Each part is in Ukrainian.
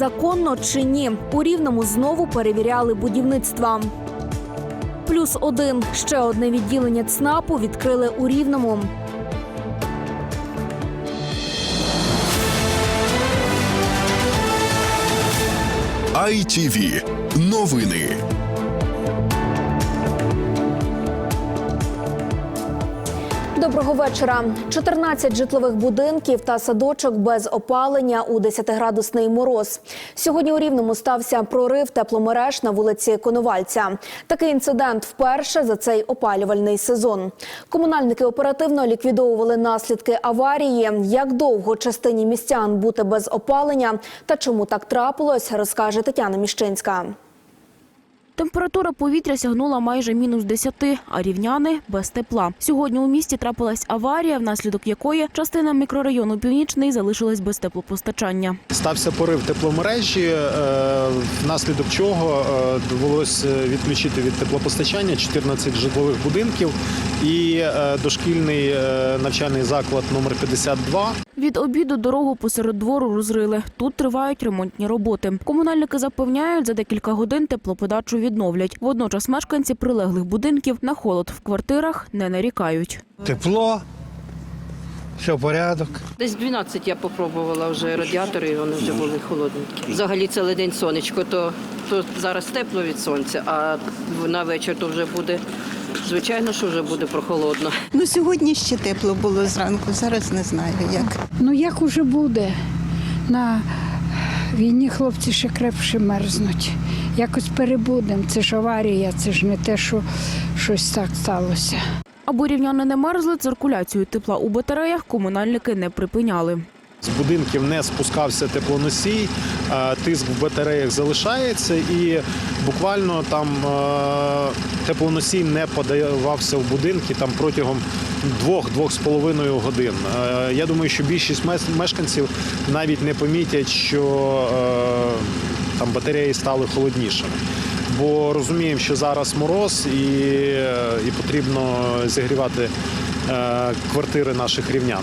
законно чи ні. У рівному знову перевіряли будівництва. Плюс один ще одне відділення ЦНАПу відкрили у рівному. ITV. Новини. Доброго вечора. 14 житлових будинків та садочок без опалення у 10-градусний мороз. Сьогодні у Рівному стався прорив тепломереж на вулиці Коновальця. Такий інцидент вперше за цей опалювальний сезон. Комунальники оперативно ліквідовували наслідки аварії. Як довго частині містян бути без опалення та чому так трапилось, розкаже Тетяна Міщинська. Температура повітря сягнула майже мінус 10, а рівняни без тепла. Сьогодні у місті трапилась аварія, внаслідок якої частина мікрорайону Північний залишилась без теплопостачання. Стався порив тепломережі, е, внаслідок чого е, довелося відключити від теплопостачання 14 житлових будинків і е, дошкільний е, навчальний заклад номер 52. Від обіду дорогу посеред двору розрили. Тут тривають ремонтні роботи. Комунальники запевняють, за декілька годин теплоподачу відновлять. Водночас мешканці прилеглих будинків на холод в квартирах не нарікають. тепло, все порядок. Десь 12 я попробувала вже радіатори, і вони вже були холодненькі. Взагалі цілий день сонечко, то, то зараз тепло від сонця, а на вечір то вже буде, звичайно, що вже буде прохолодно. Ну сьогодні ще тепло було зранку, зараз не знаю як. Ну як уже буде? На війні хлопці ще крепше мерзнуть. Якось перебудемо. Це ж аварія, це ж не те, що щось так сталося. Аби рівняни не мерзли, циркуляцію тепла у батареях комунальники не припиняли. З будинків не спускався теплоносій, тиск в батареях залишається, і буквально там теплоносій не подавався в будинки там протягом двох-двох з половиною годин. Я думаю, що більшість мешканців навіть не помітять, що там батареї стали холоднішими. Бо розуміємо, що зараз мороз і, е, і потрібно зігрівати е, квартири наших рівнян.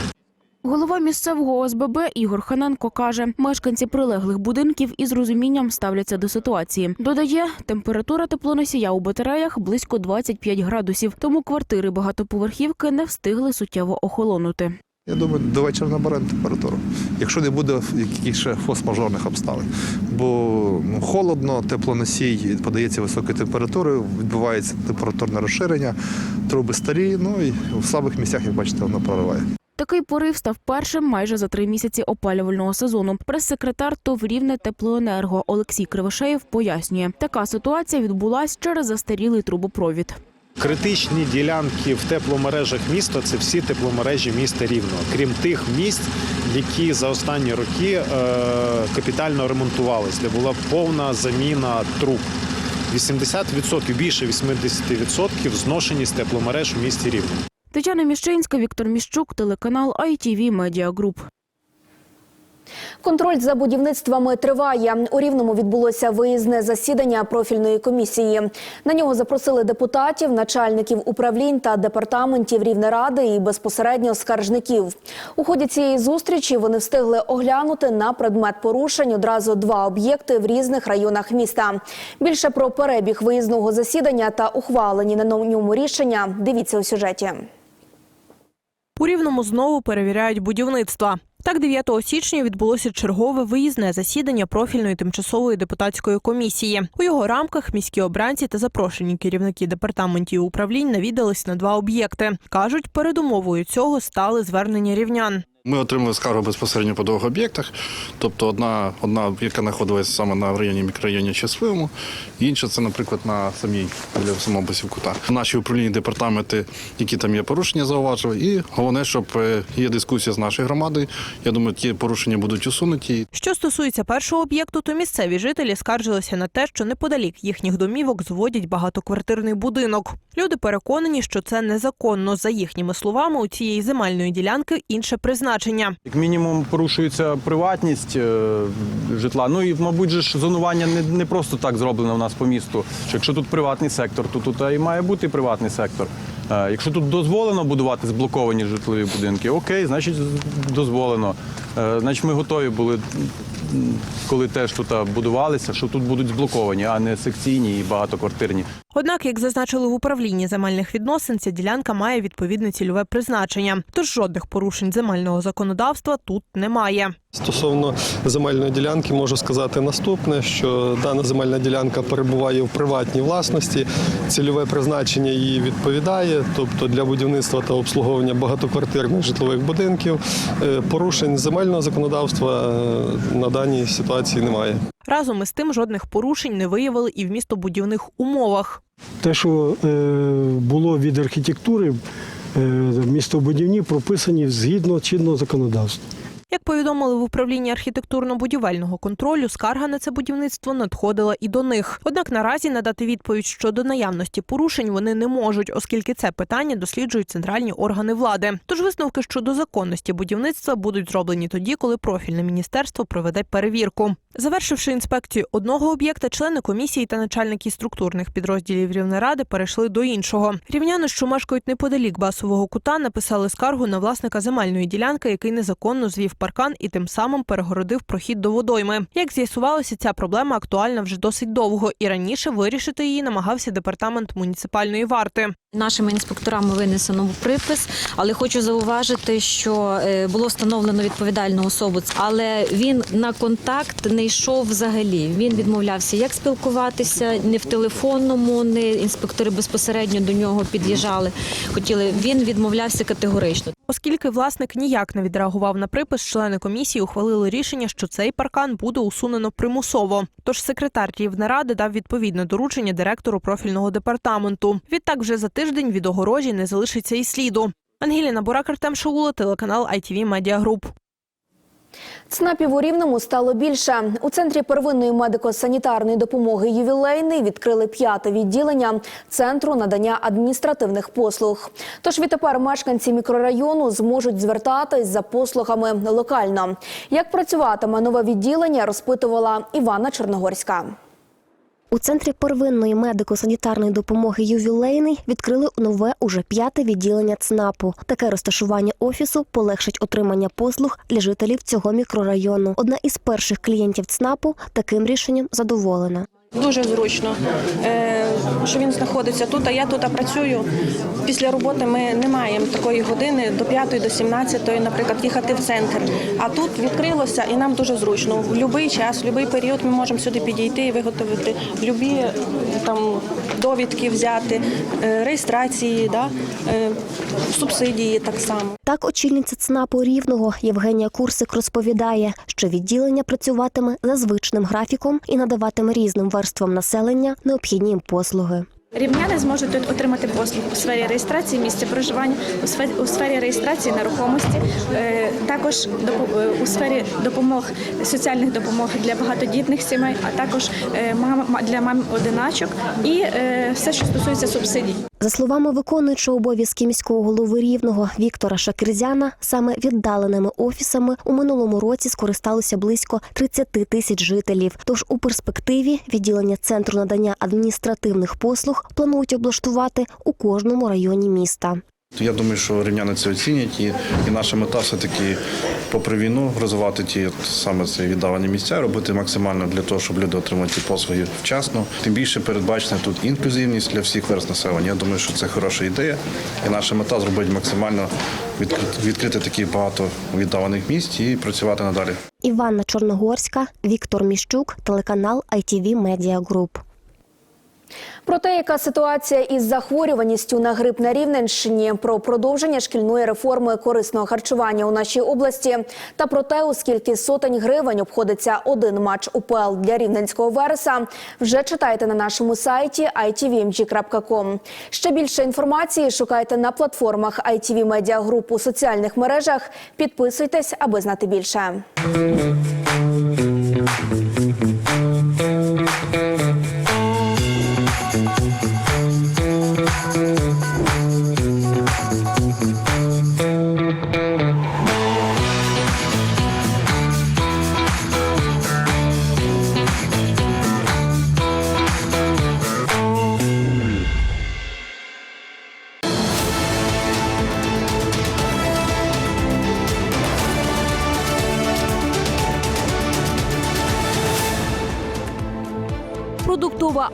Голова місцевого ОСББ Ігор Ханенко каже, мешканці прилеглих будинків із розумінням ставляться до ситуації. Додає, температура теплоносія у батареях близько 25 градусів, тому квартири багатоповерхівки не встигли суттєво охолонути. Я думаю, до вечора наберемо температуру, якщо не буде якихось ще форс-мажорних обставин. Бо ну, холодно, теплоносій подається високою температурою, відбувається температурне розширення, труби старі, ну і в слабих місцях, як бачите, воно прориває. Такий порив став першим майже за три місяці опалювального сезону. Прес-секретар ТОВ «Рівне теплоенерго Олексій Кривошеєв пояснює, така ситуація відбулась через застарілий трубопровід. Критичні ділянки в тепломережах міста це всі тепломережі міста Рівного, крім тих місць, які за останні роки е, капітально ремонтувалися, де була повна заміна труб. 80%, більше 80% зношеність тепломереж в місті Рівне. Тетяна Міщинська, Віктор Міщук, телеканал ITV Media Group. Контроль за будівництвами триває. У Рівному відбулося виїзне засідання профільної комісії. На нього запросили депутатів, начальників управлінь та департаментів Рівнеради і безпосередньо скаржників. У ході цієї зустрічі вони встигли оглянути на предмет порушень одразу два об'єкти в різних районах міста. Більше про перебіг виїзного засідання та ухвалені на ньому рішення. Дивіться у сюжеті. У Рівному знову перевіряють будівництва. Так, 9 січня відбулося чергове виїзне засідання профільної тимчасової депутатської комісії. У його рамках міські обранці та запрошені керівники департаментів управлінь навідались на два об'єкти. кажуть, передумовою цього стали звернення рівнян. Ми отримали скаргу безпосередньо по двох об'єктах. Тобто одна, одна яка знаходилася саме на районі мікрорайоні Щасливому, інша це, наприклад, на самій біля самого Басівкута. Наші управлінні департаменти, які там є порушення, зауважили. І головне, щоб е, є дискусія з нашою громадою. Я думаю, ті порушення будуть усунуті. Що стосується першого об'єкту, то місцеві жителі скаржилися на те, що неподалік їхніх домівок зводять багатоквартирний будинок. Люди переконані, що це незаконно. За їхніми словами, у цієї земельної ділянки інше призначення. Як мінімум порушується приватність е, житла. Ну і, мабуть, ж зонування не, не просто так зроблено в нас по місту. Що якщо тут приватний сектор, то тут і має бути приватний сектор. Е, якщо тут дозволено будувати зблоковані житлові будинки, окей, значить дозволено. Е, значить, ми готові були коли теж тут будувалися, що тут будуть зблоковані, а не секційні і багатоквартирні. Однак, як зазначили в управлінні земельних відносин, ця ділянка має відповідне цільове призначення, тож жодних порушень земельного законодавства тут немає. Стосовно земельної ділянки можу сказати наступне: що дана земельна ділянка перебуває в приватній власності, цільове призначення її відповідає, тобто для будівництва та обслуговування багатоквартирних житлових будинків. Е, Порушень земельного законодавства е, на даній ситуації немає. Разом із тим жодних порушень не виявили і в містобудівних умовах. Те, що е, було від архітектури, е, містобудівні прописані згідно чинного законодавства. Як повідомили в управлінні архітектурно-будівельного контролю, скарга на це будівництво надходила і до них. Однак наразі надати відповідь щодо наявності порушень вони не можуть, оскільки це питання досліджують центральні органи влади. Тож висновки щодо законності будівництва будуть зроблені тоді, коли профільне міністерство проведе перевірку. Завершивши інспекцію одного об'єкта, члени комісії та начальники структурних підрозділів Рівнеради перейшли до іншого. Рівняни, що мешкають неподалік басового кута, написали скаргу на власника земельної ділянки, який незаконно звів паркан і тим самим перегородив прохід до водойми. Як з'ясувалося, ця проблема актуальна вже досить довго, і раніше вирішити її намагався департамент муніципальної варти. Нашими інспекторами винесено припис, але хочу зауважити, що е, було встановлено відповідальну особу, але він на контакт не йшов взагалі. Він відмовлявся як спілкуватися, не в телефонному, не інспектори безпосередньо до нього під'їжджали. Хотіли він відмовлявся категорично. Оскільки власник ніяк не відреагував на припис, члени комісії ухвалили рішення, що цей паркан буде усунено примусово. Тож секретар Рівнеради дав відповідне доручення директору профільного департаменту. Відтак, вже за тиждень від огорожі не залишиться і сліду. Ангеліна Бурак, Артем Шаула, телеканал ITV Media Group. ЦНАПів у Рівному стало більше. У центрі первинної медико-санітарної допомоги ювілейний відкрили п'яте відділення центру надання адміністративних послуг. Тож відтепер мешканці мікрорайону зможуть звертатись за послугами локально. Як працюватиме нове відділення, розпитувала Івана Чорногорська. У центрі первинної медико-санітарної допомоги ювілейний відкрили нове уже п'яте відділення ЦНАПу. Таке розташування офісу полегшить отримання послуг для жителів цього мікрорайону. Одна із перших клієнтів ЦНАПу таким рішенням задоволена. Дуже зручно, е, що він знаходиться тут, а я тут працюю. Після роботи ми не маємо такої години до 5 до 17, наприклад, їхати в центр. А тут відкрилося і нам дуже зручно. В будь-який час, в будь-який період ми можемо сюди підійти і виготовити любі там довідки взяти, е, реєстрації, да, е, субсидії так само. Так, очільниця ЦНАПу Рівного Євгенія Курсик розповідає, що відділення працюватиме за звичним графіком і надаватиме різним верствам населення необхідні їм послуги. Рівняни зможуть тут отримати послуг у сфері реєстрації місця проживання, у сфері, реєстрації нерухомості, е, також е, у сфері допомог соціальних допомог для багатодітних сімей, а також е, для мам одиначок і все, що стосується субсидій. За словами виконуючого обов'язки міського голови рівного Віктора Шакирзяна, саме віддаленими офісами у минулому році скористалося близько 30 тисяч жителів. Тож у перспективі відділення центру надання адміністративних послуг планують облаштувати у кожному районі міста. Я думаю, що рівняни це оцінять, і, і наша мета все-таки, попри війну, розвивати ті саме ці віддалені місця, робити максимально для того, щоб люди отримали ті послуги вчасно. Тим більше передбачена тут інклюзивність для всіх верст населення. Я думаю, що це хороша ідея, і наша мета зробити максимально відкрити, відкрити такі багато віддалених місць і працювати надалі. Іванна Чорногорська, Віктор Міщук, телеканал ITV Media Group. Про те, яка ситуація із захворюваністю на грип на Рівненщині, про продовження шкільної реформи корисного харчування у нашій області та про те, у скільки сотень гривень обходиться один матч УПЛ для рівненського вереса, вже читайте на нашому сайті itvmg.com. Ще більше інформації шукайте на платформах ITV Media Group у соціальних мережах. Підписуйтесь, аби знати більше.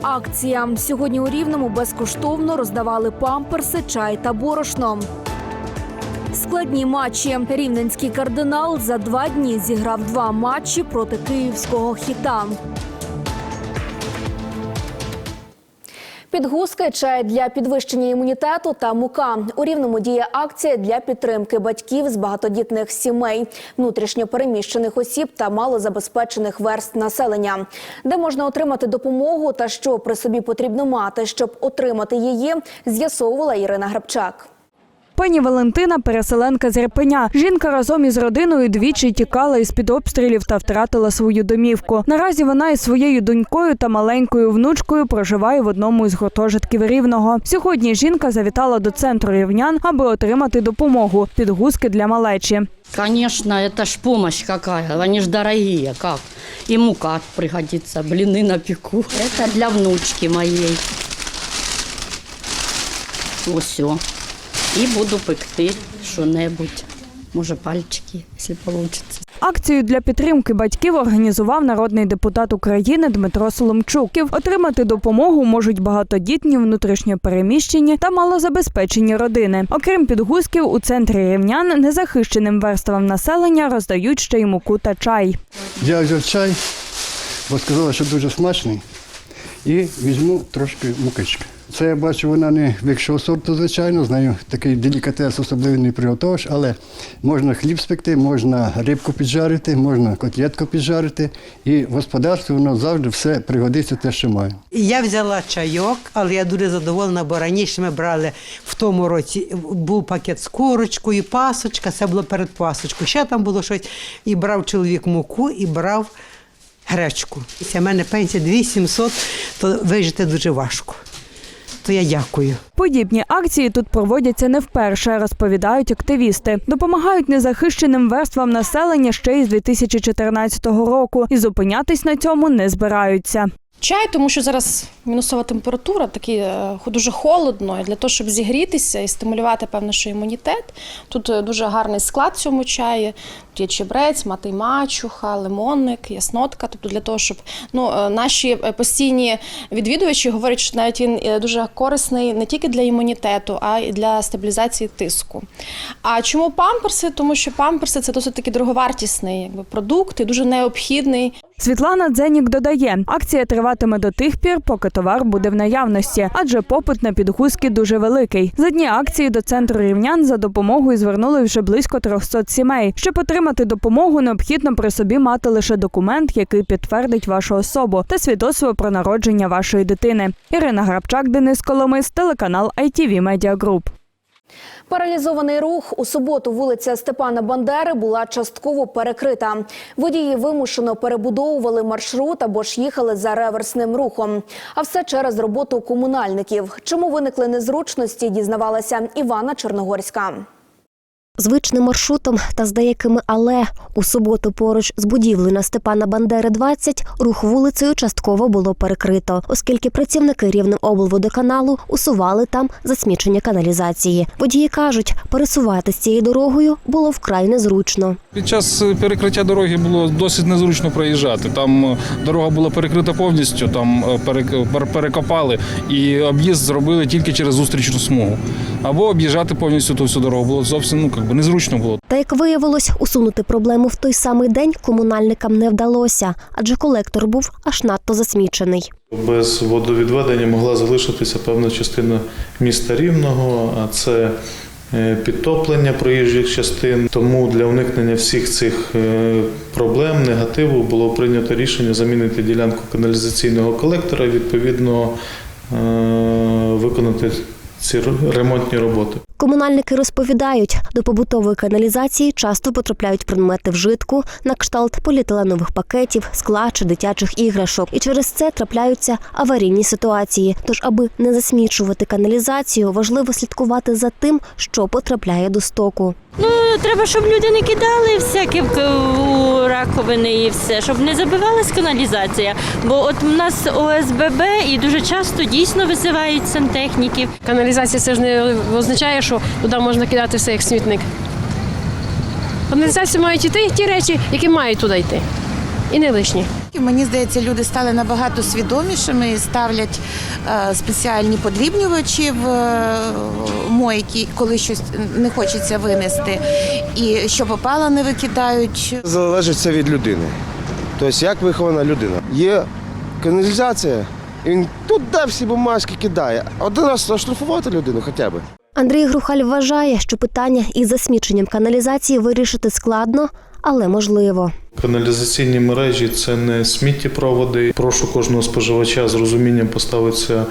Акція. Сьогодні у Рівному безкоштовно роздавали памперси, чай та борошно. Складні матчі. Рівненський кардинал за два дні зіграв два матчі проти київського хіта. Підгузки, чай для підвищення імунітету та мука. У рівному діє акція для підтримки батьків з багатодітних сімей, внутрішньо переміщених осіб та малозабезпечених верст населення, де можна отримати допомогу та що при собі потрібно мати, щоб отримати її, з'ясовувала Ірина Грабчак Пані Валентина переселенка з Ірпеня. Жінка разом із родиною двічі тікала із під обстрілів та втратила свою домівку. Наразі вона із своєю донькою та маленькою внучкою проживає в одному із гуртожитків Рівного. Сьогодні жінка завітала до центру рівнян, аби отримати допомогу підгузки для малечі. Конечно, это ж помощь какая. Они ж дорогие, как. И мука пригодится, блины напеку. Это для внучки моей. Все. І буду пекти що-небудь. Може, пальчики, якщо вийде. Акцію для підтримки батьків організував народний депутат України Дмитро Соломчук. Отримати допомогу можуть багатодітні, внутрішньо переміщені та малозабезпечені родини. Окрім підгузків, у центрі рівнян незахищеним верствам населення роздають ще й муку та чай. Я взяв чай, бо сказала, що дуже смачний, і візьму трошки мукички. Це я бачу, вона не вищого сорту, звичайно, з нею такий делікатес особливий не приготуєш, але можна хліб спекти, можна рибку піджарити, можна котлетку піджарити. І в господарстві воно завжди все пригодиться те, що має. Я взяла чайок, але я дуже задоволена, бо раніше ми брали в тому році був пакет з курочкою, пасочка, це було перед пасочкою. Ще там було щось. І брав чоловік муку, і брав гречку. У мене пенсія 2700, то вижити дуже важко. То я дякую. Подібні акції тут проводяться не вперше, розповідають активісти. Допомагають незахищеним верствам населення ще із 2014 року і зупинятись на цьому не збираються. Чай, тому що зараз мінусова температура, такі е, дуже холодно. І для того, щоб зігрітися і стимулювати певно, що імунітет. Тут е, дуже гарний склад цьому чаї. Тут є чебрець, мати мачуха, лимонник, яснотка. Тобто для того, щоб ну, е, наші постійні відвідувачі говорять, що навіть він дуже корисний не тільки для імунітету, а й для стабілізації тиску. А чому памперси? Тому що памперси це досить таки дороговартісний якби, продукт і дуже необхідний. Світлана Дзенік додає, акція триватиме до тих пір, поки товар буде в наявності, адже попит на підгузки дуже великий. За дні акції до центру рівнян за допомогою звернули вже близько 300 сімей. Щоб отримати допомогу, необхідно при собі мати лише документ, який підтвердить вашу особу, та свідоцтво про народження вашої дитини. Ірина Грабчак, Денис Коломис, телеканал ITV Media Group. Паралізований рух у суботу вулиця Степана Бандери була частково перекрита. Водії вимушено перебудовували маршрут або ж їхали за реверсним рухом. А все через роботу комунальників. Чому виникли незручності, дізнавалася Івана Чорногорська. Звичним маршрутом та з деякими але у суботу поруч з будівлею на Степана Бандери 20 рух вулицею частково було перекрито, оскільки працівники Рівнеоблводоканалу усували там засмічення каналізації. Водії кажуть, пересуватися цією дорогою було вкрай незручно. Під час е, перекриття дороги було досить незручно проїжджати. Там е, дорога була перекрита повністю, там е, перекопали і об'їзд зробили тільки через зустрічну смугу. Або об'їжджати повністю ту всю дорогу було зовсім ну, як би незручно було. Та як виявилось, усунути проблему в той самий день комунальникам не вдалося, адже колектор був аж надто засмічений. Без водовідведення могла залишитися певна частина міста Рівного, а це е, підтоплення проїжджих частин. Тому для уникнення всіх цих е, проблем, негативу було прийнято рішення замінити ділянку каналізаційного колектора і відповідно е, виконати ці ремонтні роботи. Комунальники розповідають, до побутової каналізації часто потрапляють предмети вжитку на кшталт поліетиленових пакетів, скла чи дитячих іграшок, і через це трапляються аварійні ситуації. Тож, аби не засмічувати каналізацію, важливо слідкувати за тим, що потрапляє до стоку. Ну, треба, щоб люди не кидали всяке в- у раковини і все, щоб не забивалась каналізація. Бо от у нас ОСББ і дуже часто дійсно визивають сантехніків. Каналізація це ж не означає, що туди можна кидати все як смітник. Каналізація мають йти ті речі, які мають туди йти. І не лишні. Мені здається, люди стали набагато свідомішими і ставлять е, спеціальні подрібнювачі в е, мойки, коли щось не хочеться винести, і що попало, не викидають. Залежить це від людини. Тобто, як вихована людина. Є каналізація, і він туди всі бумажки кидає. Один раз оштрафувати людину хоча б. Андрій Грухаль вважає, що питання із засміченням каналізації вирішити складно, але можливо. Каналізаційні мережі це не сміттєпроводи. Прошу кожного споживача з розумінням поставитися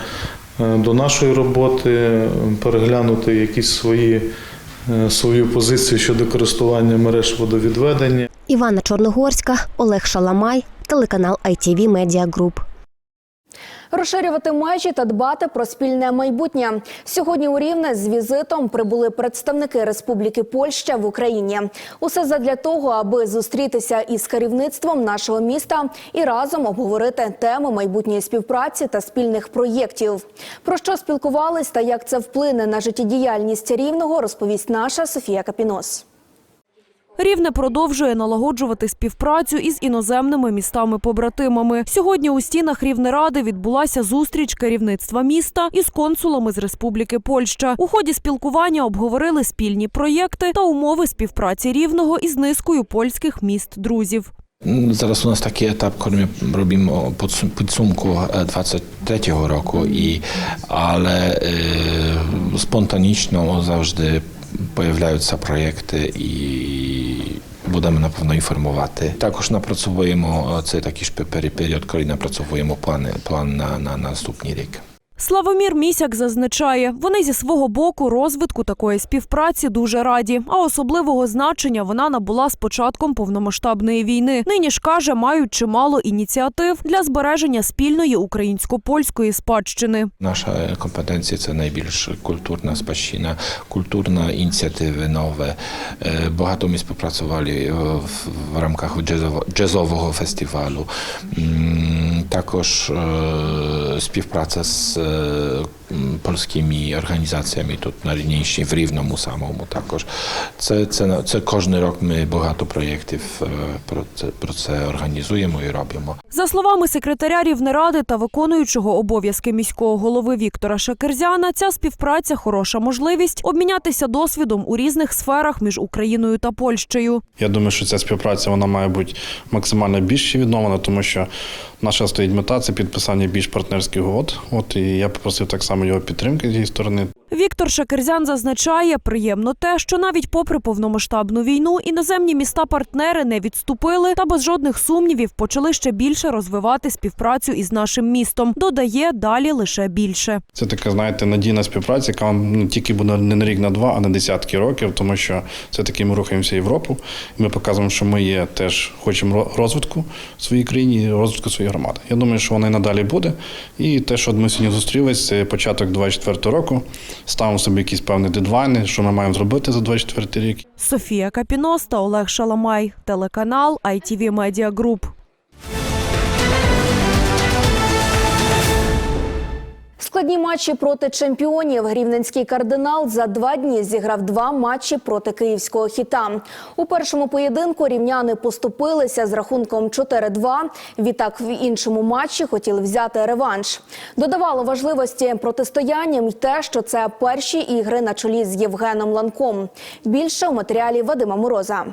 е, до нашої роботи, переглянути якісь свої, е, свою позицію щодо користування мереж водовідведення. Івана Чорногорська, Олег Шаламай, телеканал ITV Media Group. Розширювати межі та дбати про спільне майбутнє. Сьогодні у Рівне з візитом прибули представники Республіки Польща в Україні. Усе задля того, аби зустрітися із керівництвом нашого міста і разом обговорити теми майбутньої співпраці та спільних проєктів. Про що спілкувались та як це вплине на життєдіяльність рівного, розповість наша Софія Капінос. Рівне продовжує налагоджувати співпрацю із іноземними містами-побратимами. Сьогодні у стінах Рівнеради відбулася зустріч керівництва міста із консулами з Республіки Польща. У ході спілкування обговорили спільні проєкти та умови співпраці рівного із низкою польських міст-друзів. Зараз у нас такий етап, коли ми робимо підсумку е, 23-го року, і, але е, spontaniczno завжди появляються проєкти і будемо напевно інформувати. Також напрацьовуємо е, це такий ж період, коли напрацьовуємо плани, план на, на наступний рік. Славомір Місяк зазначає, вони зі свого боку розвитку такої співпраці дуже раді, а особливого значення вона набула з початком повномасштабної війни. Нині ж каже, мають чимало ініціатив для збереження спільної українсько-польської спадщини. Наша компетенція це найбільш культурна спадщина, культурна ініціативи нове. Е, Багато ми співпрацювали е, в, рамках джазово- джазового фестивалю. Також е, співпраця з polskimi організаціями тут на Рівненщині, в Рівному самому також. Це, це, це кожен рік ми багато проєктів про це, про це організуємо і робимо. За словами секретаря Рівнеради та виконуючого обов'язки міського голови Віктора Шакерзяна, ця співпраця хороша можливість обмінятися досвідом у різних сферах між Україною та Польщею. Я думаю, що ця співпраця вона має бути максимально більш відновлена, тому що наша стоїть мета це підписання більш партнерських угод. От і я попросив так само його підтримки з її сторони. Віктор Шакерзян зазначає, приємно те, що навіть попри повномасштабну війну іноземні міста-партнери не відступили та без жодних сумнівів почали ще більше розвивати співпрацю із нашим містом. Додає далі лише більше. Це така, знаєте, надійна співпраця, яка не тільки буде не на рік, на два, а на десятки років, тому що це таки ми рухаємося Європу. І ми показуємо, що ми є теж хочемо розвитку в своїй країні, розвитку своєї громади. Я думаю, що вона і надалі буде. І те, що ми сьогодні зустрілися, це початок 24 року. Ставимо собі якісь певні дедлайни, що ми маємо зробити за 24 рік. Софія Капіноста, Олег Шаламай, телеканал ITV Media Group. Складні матчі проти чемпіонів. Рівненський кардинал за два дні зіграв два матчі проти київського хіта. У першому поєдинку рівняни поступилися з рахунком 4-2. Відтак в іншому матчі хотіли взяти реванш. Додавало важливості протистоянням й те, що це перші ігри на чолі з Євгеном Ланком. Більше у матеріалі Вадима Мороза.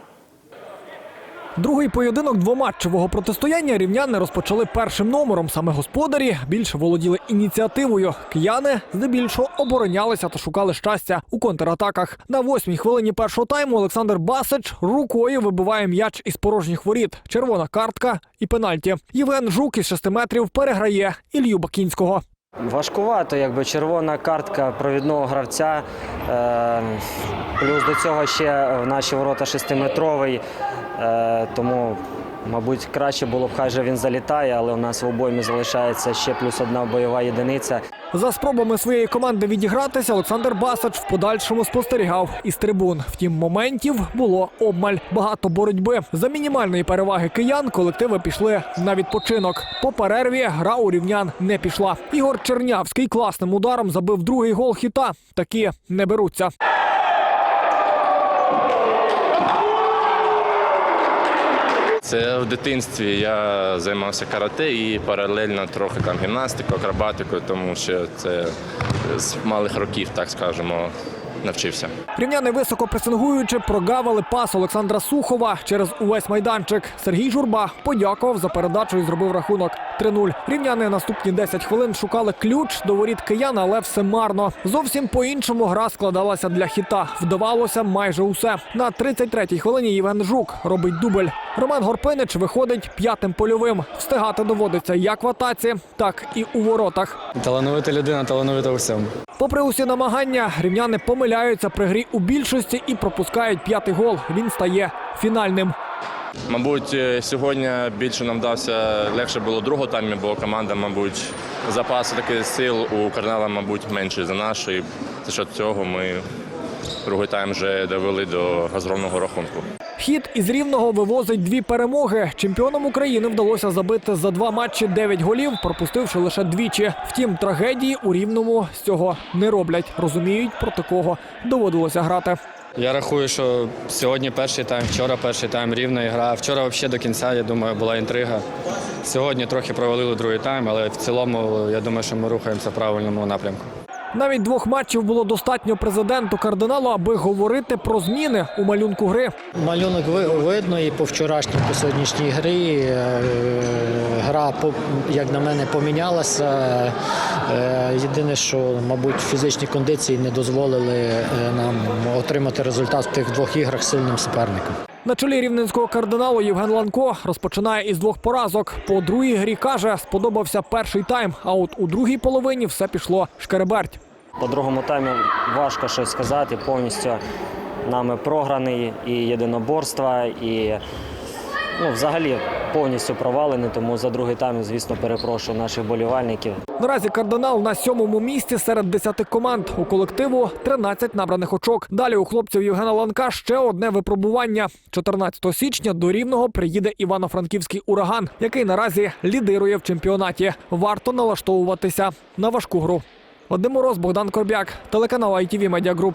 Другий поєдинок двоматчевого протистояння рівняни розпочали першим номером. Саме господарі більше володіли ініціативою. Кияни здебільшого оборонялися та шукали щастя у контратаках. На восьмій хвилині першого тайму Олександр Басич рукою вибиває м'яч із порожніх воріт. Червона картка і пенальті. Євген Жук із шести метрів переграє Ілью Бакінського. Важкувато, якби червона картка провідного гравця. Е, плюс до цього ще в наші ворота шестиметровий. Е, тому, мабуть, краще було б, хай же він залітає, але у нас в обоймі залишається ще плюс одна бойова єдиниця. За спробами своєї команди відігратися Олександр Басач в подальшому спостерігав із трибун. Втім, моментів було обмаль. Багато боротьби. За мінімальної переваги киян колективи пішли на відпочинок. По перерві гра у рівнян не пішла. Ігор Чернявський класним ударом забив другий гол хіта. Такі не беруться. Це в дитинстві я займався карате і паралельно трохи там гімнастикою, акробатикою, тому що це з малих років, так скажемо, навчився. Рівняни високо пресингуючи прогавили пас Олександра Сухова через увесь майданчик. Сергій Журба подякував за передачу і зробив рахунок 3-0. Рівняни наступні 10 хвилин шукали ключ до воріт киян, але все марно. Зовсім по-іншому гра складалася для хіта. Вдавалося майже усе. На 33-й хвилині Євген Жук робить дубль. Роман Горпинич виходить п'ятим польовим. Встигати доводиться як в атаці, так і у воротах. Талановита людина, талановита у всьому. Попри усі намагання, рівняни помиляються при грі у більшості і пропускають п'ятий гол. Він стає фінальним. Мабуть, е, сьогодні більше нам вдався легше було другого таймі, бо команда, мабуть, запас таких сил у Карнела, мабуть, менше за нашої. За що цього ми другий тайм вже довели до газровного рахунку. Хід із рівного вивозить дві перемоги. Чемпіонам України вдалося забити за два матчі 9 голів, пропустивши лише двічі. Втім, трагедії у рівному з цього не роблять. Розуміють, проти кого доводилося грати. Я рахую, що сьогодні перший тайм, вчора перший тайм рівна гра. Вчора взагалі до кінця, я думаю, була інтрига. Сьогодні трохи провалили другий тайм, але в цілому я думаю, що ми рухаємося в правильному напрямку. Навіть двох матчів було достатньо президенту кардиналу, аби говорити про зміни у малюнку гри. Малюнок видно і по вчорашній, по сьогоднішній грі. Е, Гра, як на мене, помінялася. Е, Єдине, що, мабуть, фізичні кондиції не дозволили е, нам отримати результат в тих двох іграх сильним суперником. На чолі рівненського кардиналу Євген Ланко розпочинає із двох поразок. По другій грі каже, сподобався перший тайм. А от у другій половині все пішло шкереберть. По другому таймі важко щось сказати. Повністю нами програний і єдиноборства, і ну, взагалі повністю провалений. Тому за другий тайм, звісно, перепрошую наших болівальників. Наразі кардинал на сьомому місці серед десяти команд. У колективу 13 набраних очок. Далі у хлопців Євгена Ланка ще одне випробування. 14 січня до рівного приїде івано-франківський ураган, який наразі лідирує в чемпіонаті. Варто налаштовуватися на важку гру. Вадим Мороз, Богдан Корбяк, телеканал ITV Media Group.